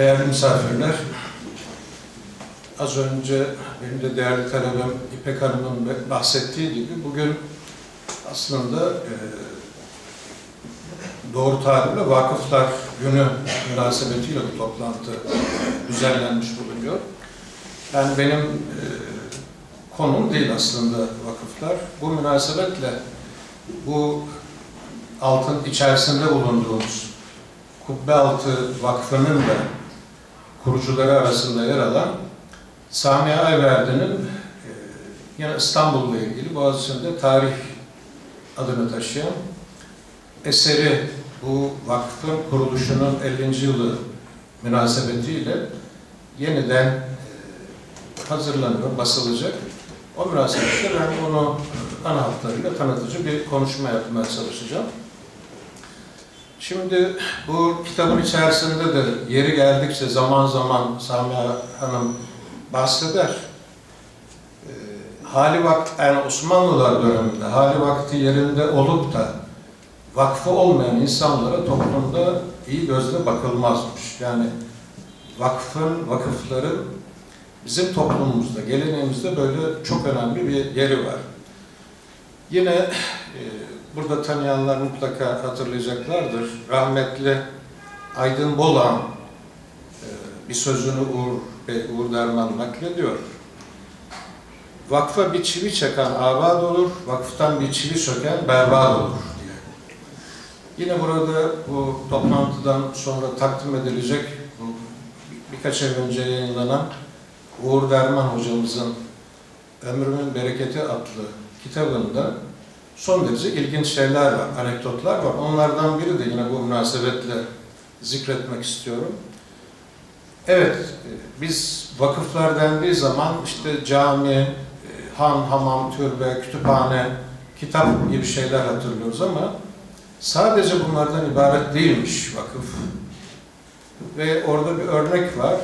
Değerli misafirler, az önce benim de değerli talebem İpek Hanım'ın bahsettiği gibi bugün aslında e, doğru tabirle Vakıflar Günü münasebetiyle bu toplantı düzenlenmiş bulunuyor. Yani benim e, konum değil aslında vakıflar. Bu münasebetle bu altın içerisinde bulunduğumuz Kubbealtı Vakfı'nın da kurucuları arasında yer alan Sami Ayverdi'nin e, yine İstanbul'la ilgili Boğaziçi'nde tarih adını taşıyan eseri bu vakfın kuruluşunun 50. yılı münasebetiyle yeniden e, hazırlanıyor, basılacak. O münasebetle ben onu ana hatlarıyla tanıtıcı bir konuşma yapmaya çalışacağım. Şimdi bu kitabın içerisinde de yeri geldikçe zaman zaman Sami Hanım bahseder. Ee, hali vakti, yani Osmanlılar döneminde hali vakti yerinde olup da vakfı olmayan insanlara toplumda iyi gözle bakılmazmış. Yani vakfın, vakıfların bizim toplumumuzda, geleneğimizde böyle çok önemli bir yeri var. Yine e, burada tanıyanlar mutlaka hatırlayacaklardır. Rahmetli Aydın Bolan e, bir sözünü Uğur, Uğur Derman naklediyor. Vakfa bir çivi çakan abad olur, vakıftan bir çivi söken berbat olur diye. Yine burada bu toplantıdan sonra takdim edilecek birkaç ay önce yayınlanan Uğur Derman hocamızın Ömrümün Bereketi adlı kitabında son derece ilginç şeyler var, anekdotlar var. Onlardan biri de yine bu münasebetle zikretmek istiyorum. Evet, biz vakıflar dendiği zaman işte cami, han, hamam, türbe, kütüphane, kitap gibi şeyler hatırlıyoruz ama sadece bunlardan ibaret değilmiş vakıf. Ve orada bir örnek var.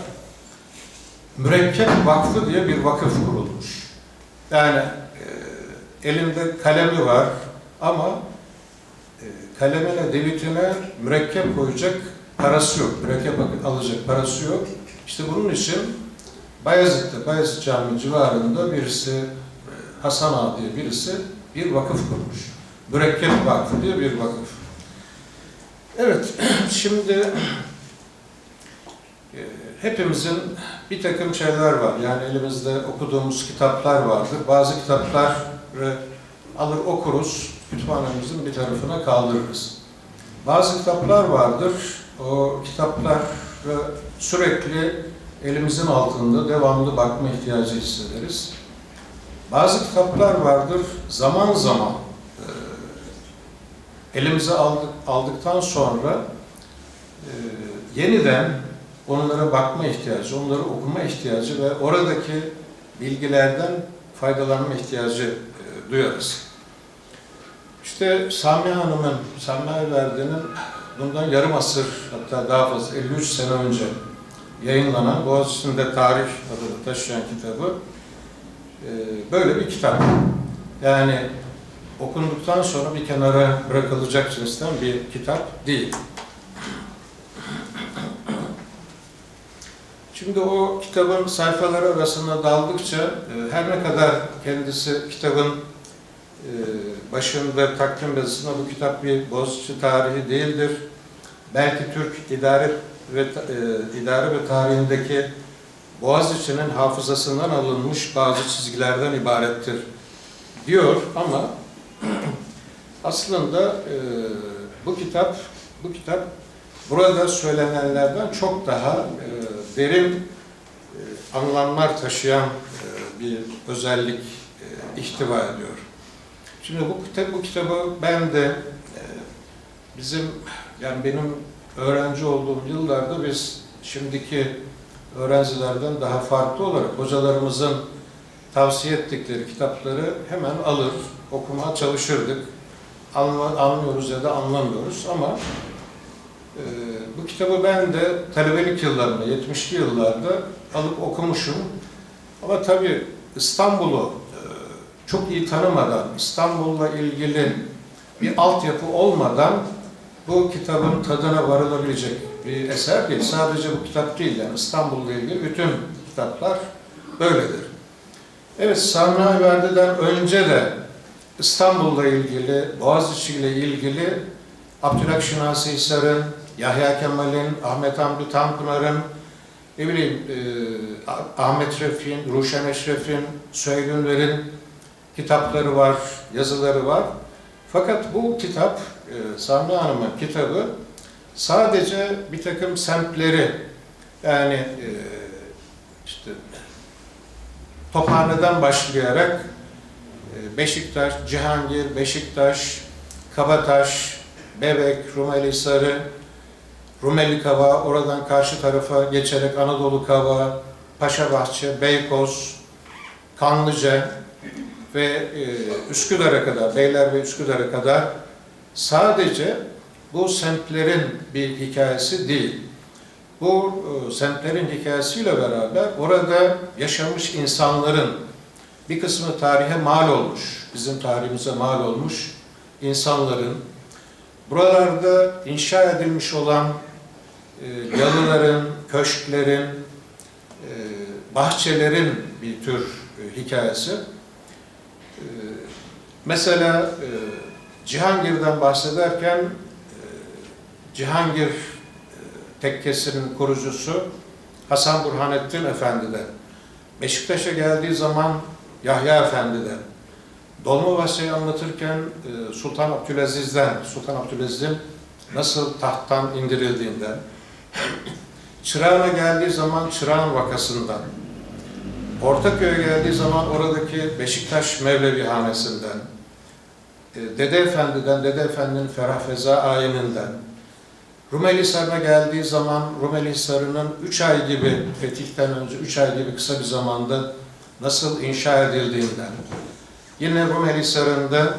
Mürekkep Vakfı diye bir vakıf kurulmuş. Yani elinde kalemi var ama e, kalemine, devitine mürekkep koyacak parası yok. Mürekkep alacak parası yok. İşte bunun için Bayezid'de, Bayezid Camii civarında birisi, e, Hasan Ağa diye birisi bir vakıf kurmuş. Mürekkep Vakfı diye bir vakıf. Evet, şimdi e, hepimizin bir takım şeyler var. Yani elimizde okuduğumuz kitaplar vardır. Bazı kitapları alır okuruz, kütüphanemizin bir tarafına kaldırırız. Bazı kitaplar vardır. O kitaplar sürekli elimizin altında devamlı bakma ihtiyacı hissederiz. Bazı kitaplar vardır. Zaman zaman e, elimize aldık, aldıktan sonra e, yeniden onlara bakma ihtiyacı, onları okuma ihtiyacı ve oradaki bilgilerden faydalanma ihtiyacı duyarız. İşte Sami Hanım'ın, Sami Ayverdi'nin bundan yarım asır hatta daha fazla 53 sene önce yayınlanan Boğaziçi'nde Tarih adını taşıyan kitabı e, böyle bir kitap. Yani okunduktan sonra bir kenara bırakılacak cinsten bir kitap değil. Şimdi o kitabın sayfaları arasında daldıkça e, her ne kadar kendisi kitabın başında takdim yazısında bu kitap bir Boğaziçi tarihi değildir. Belki Türk idare ve e, idare ve tarihindeki Boğaziçi'nin hafızasından alınmış bazı çizgilerden ibarettir diyor ama aslında e, bu kitap bu kitap burada söylenenlerden çok daha e, derin e, anlamlar taşıyan e, bir özellik e, ihtiva ediyor. Şimdi bu kitap bu kitabı ben de e, bizim yani benim öğrenci olduğum yıllarda biz şimdiki öğrencilerden daha farklı olarak hocalarımızın tavsiye ettikleri kitapları hemen alır, okumaya çalışırdık. Anla, anlıyoruz ya da anlamıyoruz ama e, bu kitabı ben de talebelik yıllarında, 70'li yıllarda alıp okumuşum. Ama tabii İstanbul'u çok iyi tanımadan, İstanbul'la ilgili bir altyapı olmadan bu kitabın tadına varılabilecek bir eser değil. Sadece bu kitap değil yani İstanbul'la ilgili bütün kitaplar böyledir. Evet Sami Ayverdi'den önce de İstanbul'la ilgili, Boğaziçi ile ilgili Abdülhak Şinasi Hisar'ın, Yahya Kemal'in, Ahmet Hamdi Tanpınar'ın, ne bileyim e, Ahmet Refik'in, Ruşen Eşref'in, Süheyl Ünver'in kitapları var, yazıları var. Fakat bu kitap, e, Sami Hanım'ın kitabı sadece bir takım semtleri yani e, işte Tophane'den başlayarak e, Beşiktaş, Cihangir, Beşiktaş, Kabataş, Bebek, Rumeli Rumeli Kava, oradan karşı tarafa geçerek Anadolu Kava, Paşabahçe, Beykoz, Kanlıca ve e, Üsküdar'a kadar, Beyler ve Üsküdar'a kadar sadece bu semtlerin bir hikayesi değil. Bu e, semtlerin hikayesiyle beraber orada yaşamış insanların bir kısmı tarihe mal olmuş, bizim tarihimize mal olmuş insanların buralarda inşa edilmiş olan e, yalıların, köşklerin, e, bahçelerin bir tür e, hikayesi. E, mesela e, Cihangir'den bahsederken e, Cihangir e, tekkesinin kurucusu Hasan Burhanettin Efendi'den, Beşiktaş'a geldiği zaman Yahya Efendi'den, Dolmabahçe'yi anlatırken e, Sultan Abdülaziz'den, Sultan Abdülaziz'in nasıl tahttan indirildiğinden, Çırağan'a geldiği zaman Çırağan vakasından, Ortaköy'e geldiği zaman oradaki Beşiktaş Mevlevi Hanesi'nden, e, Dede Efendi'den, Dede Efendi'nin Ferah Feza ayininden, Rumeli Hisarı'na geldiği zaman Rumeli Hisarı'nın 3 ay gibi, fetihten önce 3 ay gibi kısa bir zamanda nasıl inşa edildiğinden, yine Rumeli Hisarı'nda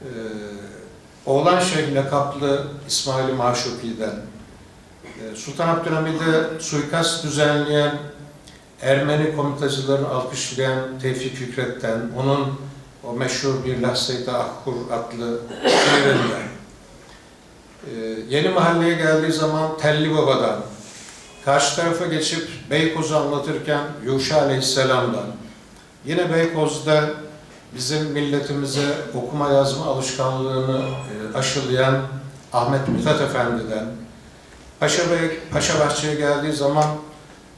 e, Oğlan Şeyh lakaplı İsmail Maşuki'den, e, Sultan Abdülhamid'e suikast düzenleyen Ermeni komitacılarını alkışlayan Tevfik Fikret'ten, onun o meşhur bir Lahseyte Akkur adlı şiirinden, e, yeni mahalleye geldiği zaman Telli Baba'dan, karşı tarafa geçip Beykoz'u anlatırken Yuşa Aleyhisselam'dan, yine Beykoz'da bizim milletimize okuma yazma alışkanlığını e, aşılayan Ahmet Mithat Efendi'den, Paşa Bey, Paşa Bahçe'ye geldiği zaman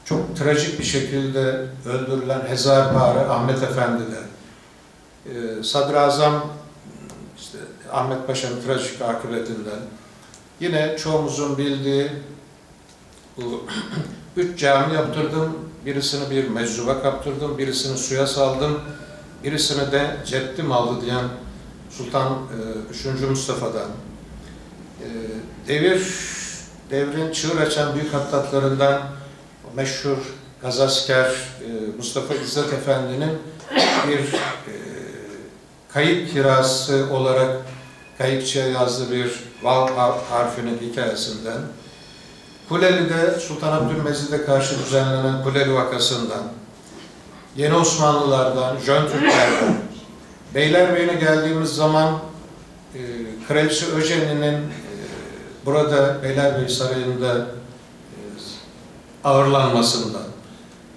çok trajik bir şekilde öldürülen Hezarpare Ahmet Efendi'den, e, Sadrazam işte Ahmet Paşa'nın trajik akıbetinden, yine çoğumuzun bildiği bu üç cami yaptırdım, birisini bir meczuba kaptırdım, birisini suya saldım, birisini de ceddim aldı diyen Sultan e, 3. Mustafa'dan. E, devir, devrin çığır açan büyük hattatlarından meşhur gazasker e, Mustafa İzzet Efendi'nin bir e, kayıp kirası olarak kayıkçıya yazdığı bir vav harfinin hikayesinden, Kuleli'de Sultan Abdülmecid'e karşı düzenlenen Kuleli vakasından, Yeni Osmanlılardan, Jön Türklerden, Beylerbeyi'ne geldiğimiz zaman e, Kraliçe Öjeni'nin e, burada Beylerbeyi Sarayı'nda ağırlanmasından,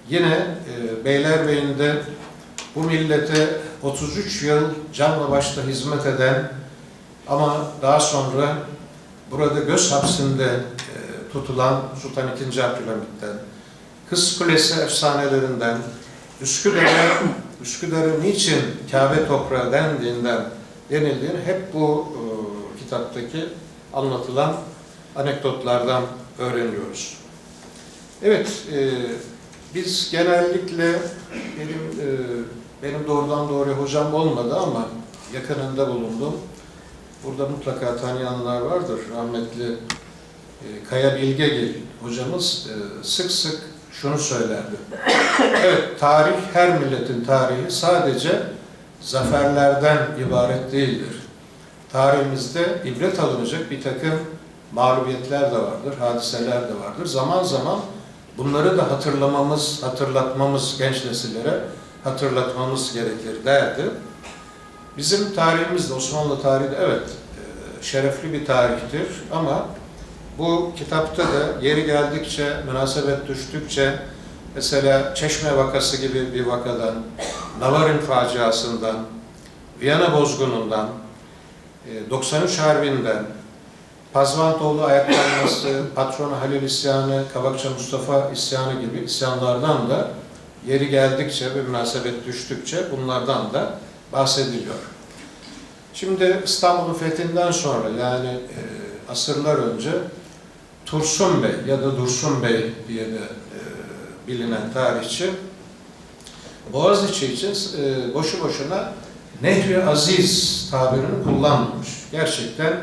yine e, Beylerbeyi'nde bu millete 33 yıl canla başla hizmet eden ama daha sonra burada göz hapsinde e, tutulan Sultan II. Abdülhamit'ten, Kız Kulesi efsanelerinden, Üsküdar'a Üsküdar'ı niçin Kabe toprağı dendiğinden denildiğini hep bu e, kitaptaki anlatılan anekdotlardan öğreniyoruz. Evet, e, biz genellikle benim e, benim doğrudan doğruya hocam olmadı ama yakınında bulundum. Burada mutlaka tanıyanlar vardır. Rahmetli e, Kaya Bilgegil hocamız e, sık sık şunu söylerdi. Evet, tarih, her milletin tarihi sadece zaferlerden ibaret değildir. Tarihimizde ibret alınacak bir takım mağlubiyetler de vardır, hadiseler de vardır. Zaman zaman bunları da hatırlamamız, hatırlatmamız genç nesillere hatırlatmamız gerekir derdi. Bizim tarihimizde, Osmanlı tarihi de evet, şerefli bir tarihtir ama bu kitapta da yeri geldikçe, münasebet düştükçe mesela Çeşme vakası gibi bir vakadan, Navarin faciasından, Viyana bozgunundan, e, 93 Harbi'nden, Pazvantoğlu ayaklanması, Patronu Halil isyanı, Kabakça Mustafa isyanı gibi isyanlardan da yeri geldikçe ve münasebet düştükçe bunlardan da bahsediliyor. Şimdi İstanbul'un fethinden sonra yani e, asırlar önce Tursun Bey ya da Dursun Bey diye de e, bilinen tarihçi Boğaziçi için e, boşu boşuna Nehri Aziz tabirini kullanmamış. Gerçekten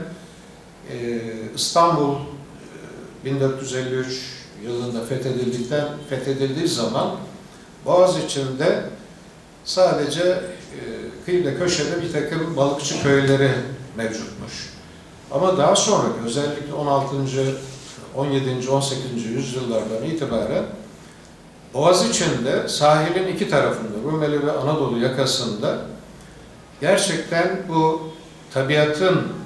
İstanbul e, 1453 yılında fethedildikten fethedildiği zaman Boğaz içinde sadece e, kıyıda köşede bir takım balıkçı köyleri mevcutmuş. Ama daha sonra özellikle 16. 17. 18. yüzyıllardan itibaren Boğaz içinde sahilin iki tarafında Rumeli ve Anadolu yakasında gerçekten bu tabiatın e,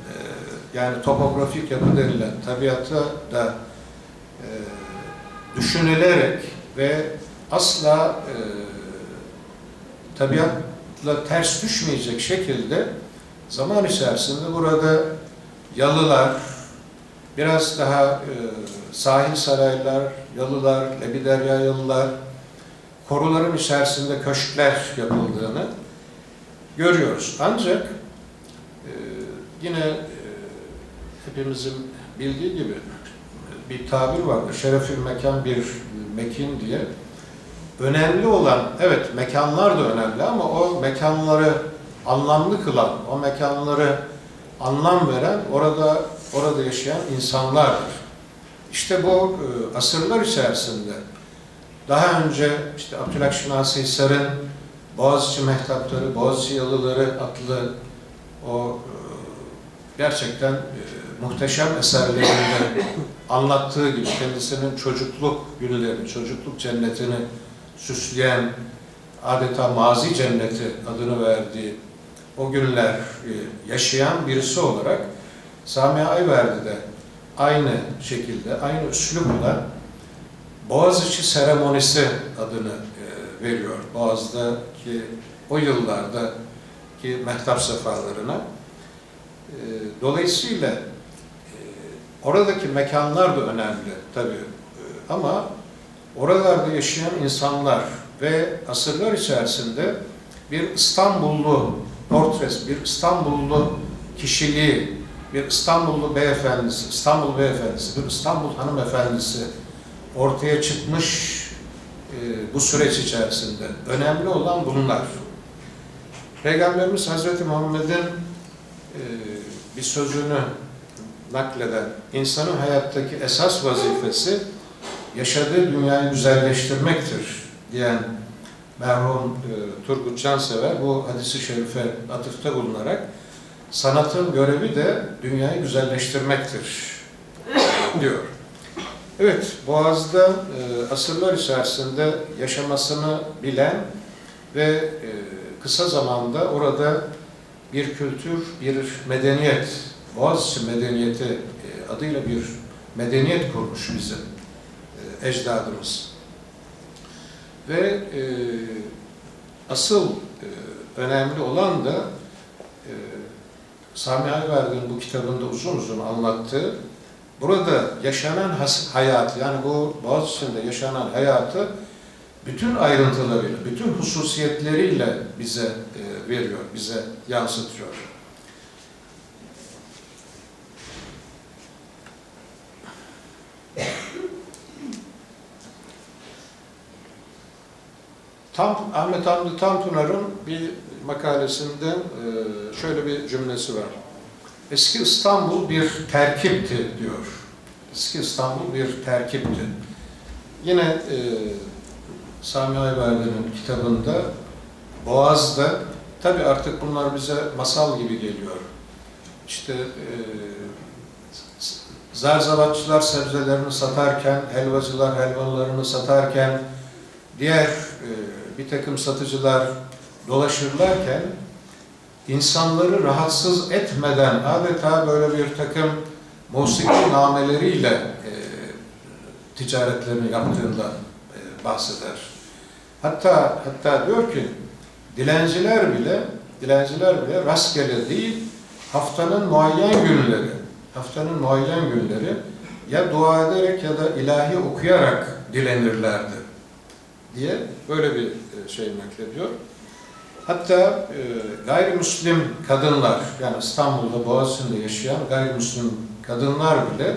yani topografik yapı denilen tabiatı da e, düşünülerek ve asla e, tabiatla ters düşmeyecek şekilde zaman içerisinde burada yalılar, biraz daha e, sahil saraylar, yalılar, Lebiderya yalılar, koruların içerisinde köşkler yapıldığını görüyoruz. Ancak e, yine hepimizin bildiği gibi bir tabir vardır. Şerefül mekan bir mekin diye. Önemli olan, evet mekanlar da önemli ama o mekanları anlamlı kılan, o mekanları anlam veren orada orada yaşayan insanlardır. İşte bu e, asırlar içerisinde daha önce işte Abdülhak Şinasi Hisar'ın Boğaziçi Mehtapları, Boğaziçi Yalıları adlı o e, gerçekten e, muhteşem eserlerinde anlattığı gibi kendisinin çocukluk günlerini, çocukluk cennetini süsleyen adeta mazi cenneti adını verdiği o günler yaşayan birisi olarak Sami Ayverdi de aynı şekilde, aynı üslupla Boğaziçi seremonisi adını e, veriyor. Boğaz'daki o yıllardaki mehtap sefalarına. E, Dolayısıyla oradaki mekanlar da önemli tabii ama oralarda yaşayan insanlar ve asırlar içerisinde bir İstanbullu portresi, bir İstanbullu kişiliği, bir İstanbullu beyefendisi, İstanbul beyefendisi, bir İstanbul hanımefendisi ortaya çıkmış e, bu süreç içerisinde. Önemli olan bunlar. Peygamberimiz Hazreti Muhammed'in e, bir sözünü nakleden, insanın hayattaki esas vazifesi yaşadığı dünyayı güzelleştirmektir diyen merhum e, Turgut Cansever bu hadisi şerife atıfta bulunarak sanatın görevi de dünyayı güzelleştirmektir diyor. Evet, Boğaz'da e, asırlar içerisinde yaşamasını bilen ve e, kısa zamanda orada bir kültür, bir medeniyet, Boğaziçi medeniyeti e, adıyla bir medeniyet kurmuş bizim e, ecdadımız. Ve e, asıl önemli olan da Sami Ayverdi'nin bu kitabında uzun uzun anlattığı burada yaşanan hayat yani bu Boğaziçi'nde yaşanan hayatı bütün ayrıntılarıyla, bütün hususiyetleriyle bize veriyor, bize yansıtıyor. Tam, Ahmet Hamdi Tanpınar'ın bir makalesinde e, şöyle bir cümlesi var. Eski İstanbul bir terkipti diyor. Eski İstanbul bir terkipti. Yine e, Sami Ayverdi'nin kitabında Boğaz'da, tabi artık bunlar bize masal gibi geliyor. İşte e, zarzavatçılar sebzelerini satarken, helvacılar helvalarını satarken, diğer e, bir takım satıcılar dolaşırlarken insanları rahatsız etmeden adeta böyle bir takım musiki nameleriyle e, ticaretlerini yaptığından e, bahseder. Hatta hatta diyor ki dilenciler bile dilenciler bile rastgele değil haftanın muayyen günleri haftanın muayyen günleri ya dua ederek ya da ilahi okuyarak dilenirlerdi diye böyle bir e, şey naklediyor. Hatta e, gayrimüslim kadınlar, yani İstanbul'da Boğaziçi'nde yaşayan gayrimüslim kadınlar bile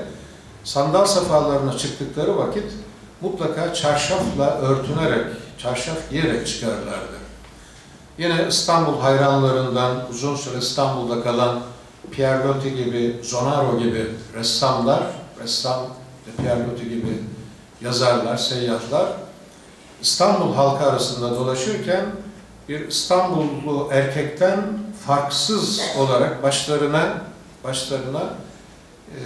sandal safalarına çıktıkları vakit mutlaka çarşafla örtünerek, çarşaf giyerek çıkarlardı. Yine İstanbul hayranlarından uzun süre İstanbul'da kalan Pierre Loti gibi, Zonaro gibi ressamlar, ressam Pierre Loti gibi yazarlar, seyyahlar İstanbul halkı arasında dolaşırken bir İstanbullu erkekten farksız olarak başlarına başlarına e,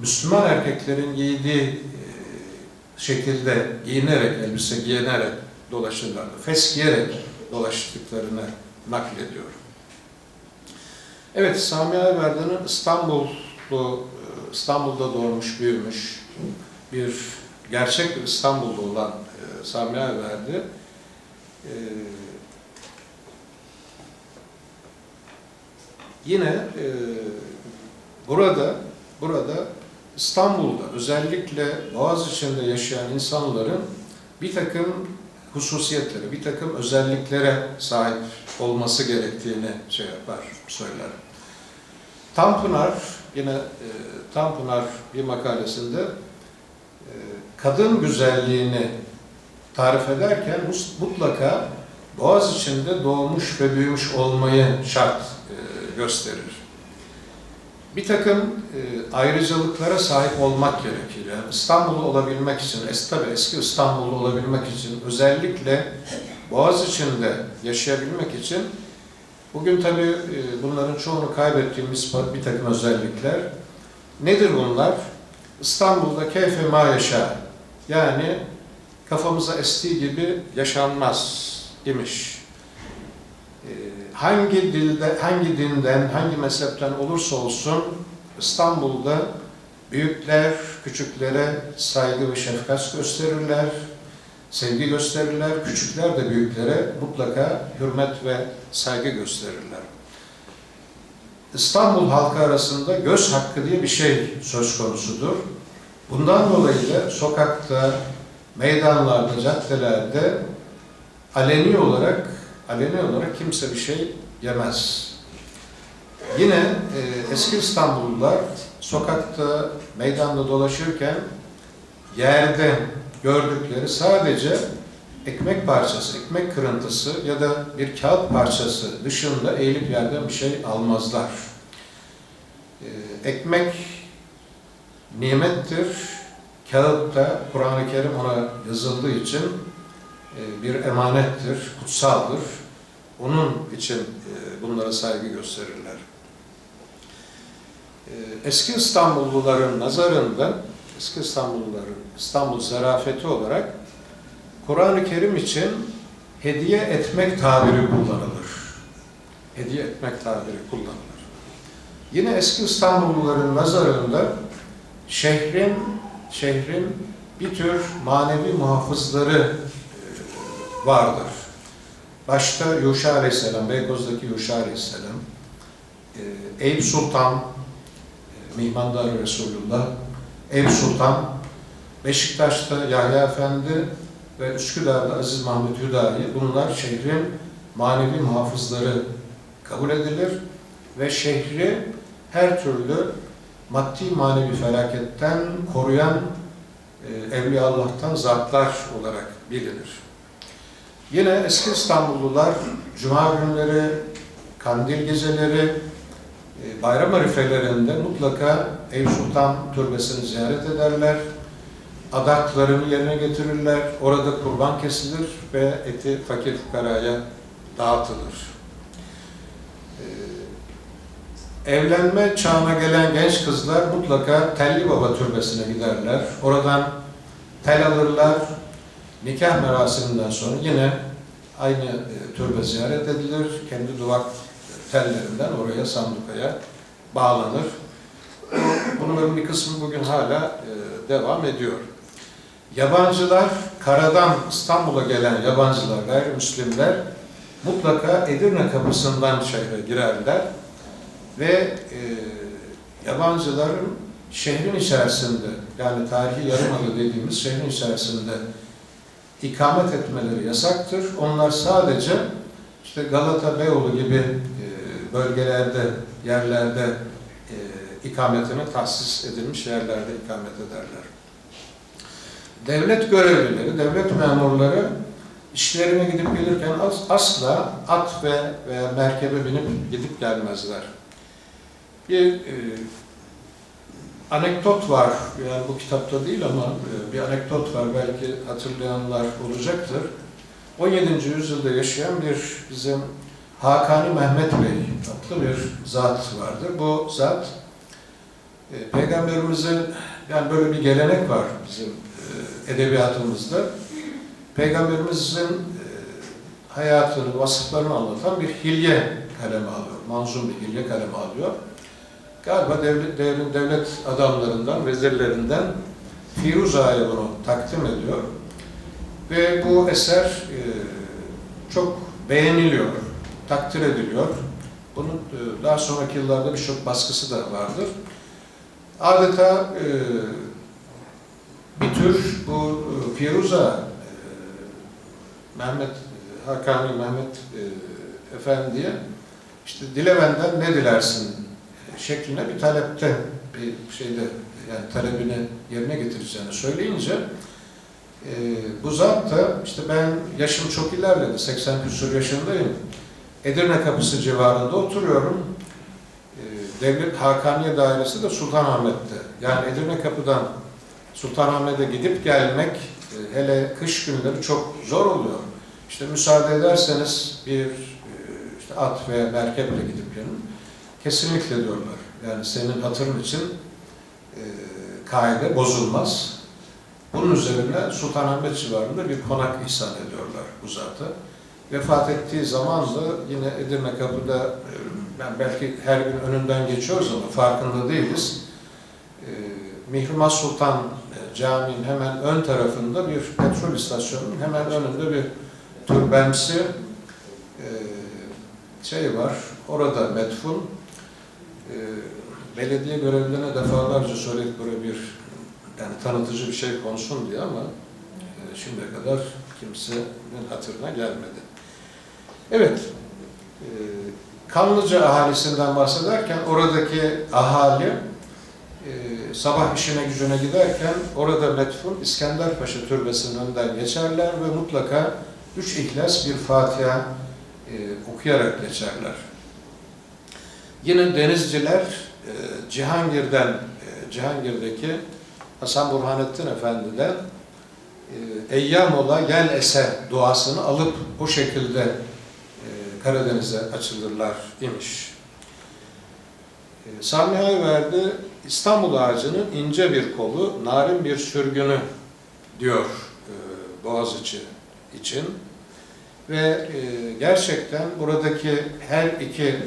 Müslüman erkeklerin giydiği e, şekilde giyinerek, elbise giyinerek dolaşırlardı. Fes giyerek dolaştıklarını naklediyor. Evet, Sami Ayverdi'nin İstanbullu, e, İstanbul'da doğmuş, büyümüş bir gerçek bir İstanbullu olan e, Sami Ayverdi e, yine e, burada burada İstanbul'da özellikle Boğaziçi'nde yaşayan insanların bir takım hususiyetlere, bir takım özelliklere sahip olması gerektiğini şey yapar, söyler. Tanpınar yine e, Tanpınar bir makalesinde kadın güzelliğini tarif ederken mutlaka Boğaz içinde doğmuş ve büyümüş olmayı şart e, gösterir. Bir takım e, ayrıcalıklara sahip olmak gerekir. Yani İstanbullu olabilmek için, es, tabii eski İstanbullu olabilmek için, özellikle Boğaz içinde yaşayabilmek için, bugün tabii e, bunların çoğunu kaybettiğimiz bir takım özellikler. Nedir bunlar? İstanbul'da keyfe ma yaşa, yani kafamıza estiği gibi yaşanmaz imiş. Ee, hangi dilde, hangi dinden, hangi mezhepten olursa olsun İstanbul'da büyükler küçüklere saygı ve şefkat gösterirler, sevgi gösterirler. Küçükler de büyüklere mutlaka hürmet ve saygı gösterirler. İstanbul halkı arasında göz hakkı diye bir şey söz konusudur. Bundan dolayı da sokakta, meydanlarda, caddelerde aleni olarak aleni olarak kimse bir şey yemez. Yine e, eski İstanbullular sokakta, meydanda dolaşırken yerde gördükleri sadece ekmek parçası, ekmek kırıntısı ya da bir kağıt parçası dışında eğilip yerden bir şey almazlar. E, ekmek nimettir, kağıtta Kur'an-ı Kerim ona yazıldığı için e, bir emanettir, kutsaldır. Onun için e, bunlara saygı gösterirler. E, eski İstanbulluların nazarında, eski İstanbulluların İstanbul zarafeti olarak Kur'an-ı Kerim için hediye etmek tabiri kullanılır. Hediye etmek tabiri kullanılır. Yine eski İstanbulluların nazarında şehrin şehrin bir tür manevi muhafızları e, vardır. Başta Yuşa Aleyhisselam, Beykoz'daki Yuşa Aleyhisselam, e, Eyüp Sultan, e, Mihmandar Resulullah, Eyüp Sultan, Beşiktaş'ta Yahya Efendi ve Üsküdar'da Aziz Mahmut Hüdayi, bunlar şehrin manevi muhafızları kabul edilir ve şehri her türlü maddi manevi felaketten koruyan e, Evliya Allah'tan zatlar olarak bilinir. Yine eski İstanbullular Cuma günleri, kandil geceleri, e, bayram arifelerinde mutlaka Eyüp Sultan Türbesi'ni ziyaret ederler. Adaklarını yerine getirirler. Orada kurban kesilir ve eti fakir fukaraya dağıtılır. evlenme çağına gelen genç kızlar mutlaka Telli Baba Türbesi'ne giderler. Oradan tel alırlar. Nikah merasiminden sonra yine aynı e, türbe ziyaret edilir. Kendi duvak tellerinden oraya, sandukaya bağlanır. Bunların bir kısmı bugün hala e, devam ediyor. Yabancılar, karadan İstanbul'a gelen yabancılar, gayrimüslimler mutlaka Edirne kapısından şehre girerler ve e, yabancıların şehrin içerisinde, yani tarihi yarımada dediğimiz şehrin içerisinde ikamet etmeleri yasaktır. Onlar sadece işte Galata, Beyoğlu gibi e, bölgelerde, yerlerde e, ikametini tahsis edilmiş yerlerde ikamet ederler. Devlet görevlileri, devlet memurları işlerine gidip gelirken as- asla at ve veya merkebe binip gidip gelmezler. Bir e, anekdot var, yani bu kitapta değil ama e, bir anekdot var belki hatırlayanlar olacaktır. 17. yüzyılda yaşayan bir bizim Hakani Mehmet Bey adlı bir zat vardır. Bu zat e, Peygamberimizin yani böyle bir gelenek var bizim edebiyatımızda. Peygamberimizin e, hayatını, vasıflarını anlatan bir hilye kaleme alıyor. Manzum bir hilye kaleme alıyor. Galiba devlet, devlet, devlet adamlarından, vezirlerinden Firuz Ağa'ya bunu takdim ediyor. Ve bu eser e, çok beğeniliyor, takdir ediliyor. Bunun e, daha sonraki yıllarda birçok baskısı da vardır. Adeta e, bir tür bu e, Firuza e, Mehmet Hakani Mehmet e, Efendi'ye işte dile benden ne dilersin? şeklinde bir talepte bir şeyde yani talebini yerine getireceğini söyleyince e, bu zat da işte ben yaşım çok ilerledi 80 küsur yaşındayım Edirne kapısı civarında oturuyorum e, Devlet Hakaniye Dairesi de Sultanahmet'te yani Edirne kapıdan Sultanahmet'e gidip gelmek e, hele kış günleri çok zor oluyor. İşte müsaade ederseniz bir e, işte at veya merkeple gidip gelin. Kesinlikle diyorlar. Yani senin hatırın için e, kaide bozulmaz. Bunun üzerine Sultanahmet civarında bir konak ihsan ediyorlar bu zata. Vefat ettiği zaman da yine Edirne kapıda e, ben belki her gün önünden geçiyoruz ama farkında değiliz. Mihrimah Sultan e, Camii'nin hemen ön tarafında bir petrol istasyonunun hemen önünde bir türbemsi e, şey var. Orada metfun. E, belediye görevlilerine defalarca söyledik böyle bir yani tanıtıcı bir şey konsun diye ama e, şimdiye kadar kimsenin hatırına gelmedi. Evet, e, Kanlıca ahalisinden bahsederken oradaki ahali e, sabah işine gücüne giderken orada metfun İskenderpaşa Türbesi'nin önünden geçerler ve mutlaka üç ihlas bir Fatiha e, okuyarak geçerler. Yine denizciler e, Cihangir'den, e, Cihangir'deki Hasan Burhanettin Efendi'den e, Eyyam ola gel ese duasını alıp o şekilde e, Karadeniz'e açılırlar imiş. E, Sami Ayverdi İstanbul ağacının ince bir kolu, narin bir sürgünü diyor e, Boğaziçi için. Ve e, gerçekten buradaki her iki, e,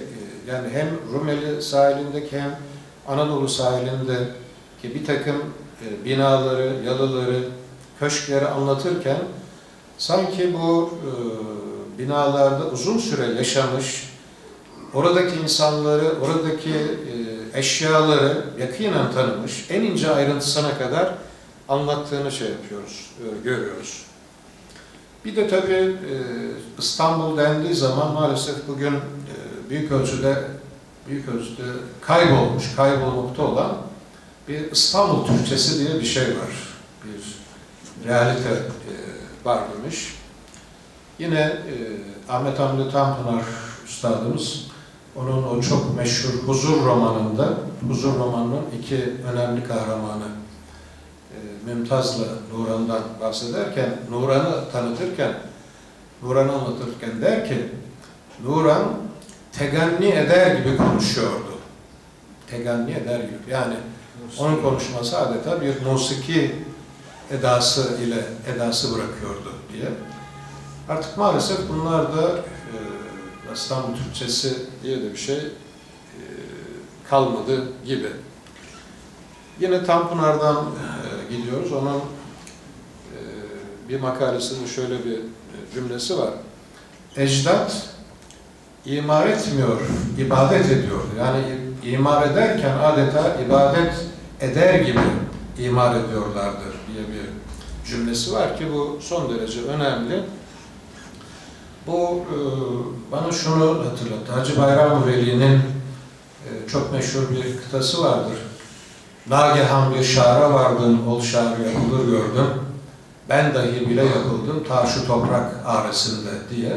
yani hem Rumeli sahilindeki hem Anadolu sahilindeki bir takım binaları, yalıları, köşkleri anlatırken sanki bu binalarda uzun süre yaşamış, oradaki insanları, oradaki e, eşyaları yakinen tanımış, en ince ayrıntısına kadar anlattığını şey yapıyoruz, e, görüyoruz. Bir de tabii e, İstanbul dendiği zaman maalesef bugün büyük ölçüde büyük ölçüde kaybolmuş, kaybolmakta olan bir İstanbul Türkçesi diye bir şey var. Bir realite var demiş. Yine Ahmet Hamdi Tanpınar Üstadımız onun o çok meşhur Huzur romanında, Huzur romanının iki önemli kahramanı e, Mümtaz'la Nuran'dan bahsederken, Nuran'ı tanıtırken, Nuran'ı anlatırken der ki, Nuran teganni eder gibi konuşuyordu. Teganni eder gibi. Yani onun konuşması adeta bir musiki edası ile edası bırakıyordu diye. Artık maalesef bunlar da İstanbul Türkçesi diye de bir şey e, kalmadı gibi. Yine Tanpınar'dan e, gidiyoruz. Onun e, bir makalesinde şöyle bir cümlesi var. Ecdat imar etmiyor, ibadet ediyor. Yani imar ederken adeta ibadet eder gibi imar ediyorlardır diye bir cümlesi var ki bu son derece önemli. Bu e, bana şunu hatırlattı. Hacı Bayram Veli'nin e, çok meşhur bir kıtası vardır. Nagehan bir şara vardım, ol şarı yapılır gördüm. Ben dahi bile yapıldım ta şu toprak ağrısında diye.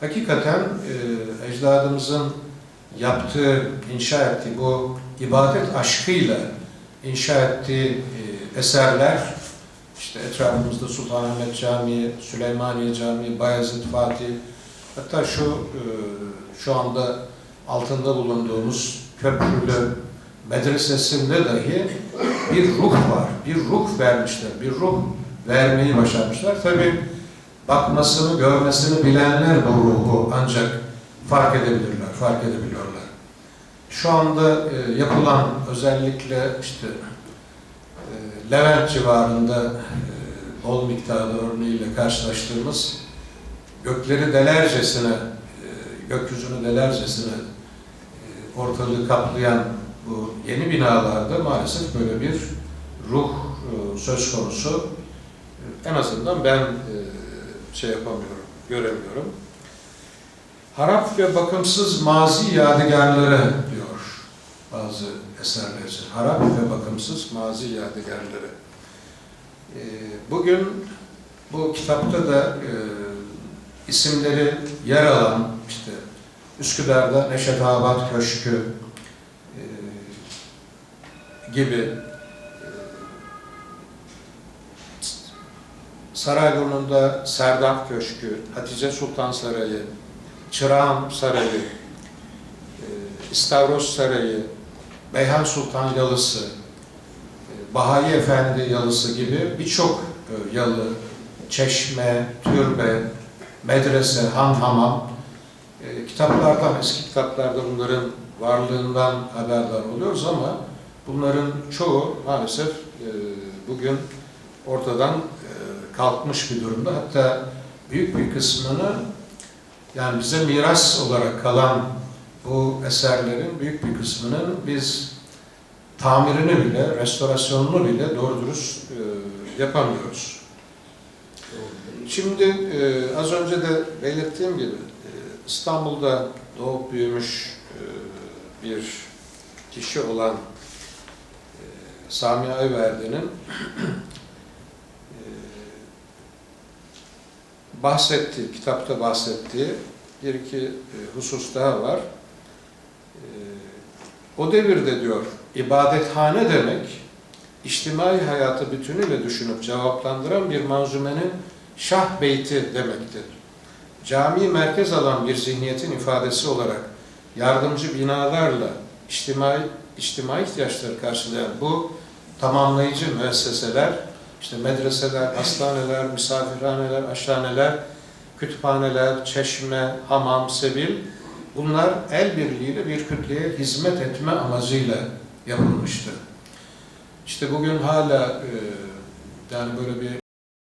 Hakikaten e, ecdadımızın yaptığı, inşa ettiği bu ibadet aşkıyla inşa ettiği eserler, işte etrafımızda Sultanahmet Camii, Süleymaniye Camii, Bayezid Fatih, hatta şu e, şu anda altında bulunduğumuz köprülü medresesinde dahi bir ruh var, bir ruh vermişler, bir ruh vermeyi başarmışlar. Tabii bakmasını, görmesini bilenler bu ruhu ancak fark edebilirler, fark edebiliyorlar. Şu anda e, yapılan özellikle işte Levent civarında e, bol miktarda örneğiyle karşılaştığımız gökleri delercesine, e, gökyüzünü delercesine e, ortalığı kaplayan bu yeni binalarda maalesef böyle bir ruh e, söz konusu. En azından ben şey yapamıyorum, göremiyorum. Harap ve bakımsız mazi yadigarları diyor bazı eserler için. Harap ve bakımsız mazi yadigarları. E, Bugün bu kitapta da e, isimleri yer alan işte Üsküdar'da Neşet Abat Köşkü e, gibi e, Sarayburnu'nda Serdar Köşkü, Hatice Sultan Sarayı, Çırağan Sarayı, e, İstavros Sarayı, Beyhan Sultan Yalısı, e, Bahayi Efendi Yalısı gibi birçok e, yalı, çeşme, türbe, medrese, han hamam, e, kitaplardan, eski kitaplarda bunların varlığından haberdar oluyoruz ama bunların çoğu maalesef bugün ortadan kalkmış bir durumda. Hatta büyük bir kısmını yani bize miras olarak kalan bu eserlerin büyük bir kısmının biz tamirini bile, restorasyonunu bile doğru dürüst e, yapamıyoruz. Şimdi e, az önce de belirttiğim gibi e, İstanbul'da doğup büyümüş e, bir kişi olan e, Sami Ayverdi'nin e, bahsettiği, kitapta bahsettiği bir iki e, husus daha var. E, o devirde diyor, ibadethane demek, içtimai hayatı bütünüyle düşünüp cevaplandıran bir manzumenin şah beyti demektir. Cami merkez alan bir zihniyetin ifadesi olarak yardımcı binalarla içtimai, içtimai ihtiyaçları karşılayan bu tamamlayıcı müesseseler, işte medreseler, hastaneler, misafirhaneler, aşhaneler, kütüphaneler, çeşme, hamam, sebil, bunlar el birliğiyle bir kütleye hizmet etme amacıyla yapılmıştı. İşte bugün hala e, yani böyle bir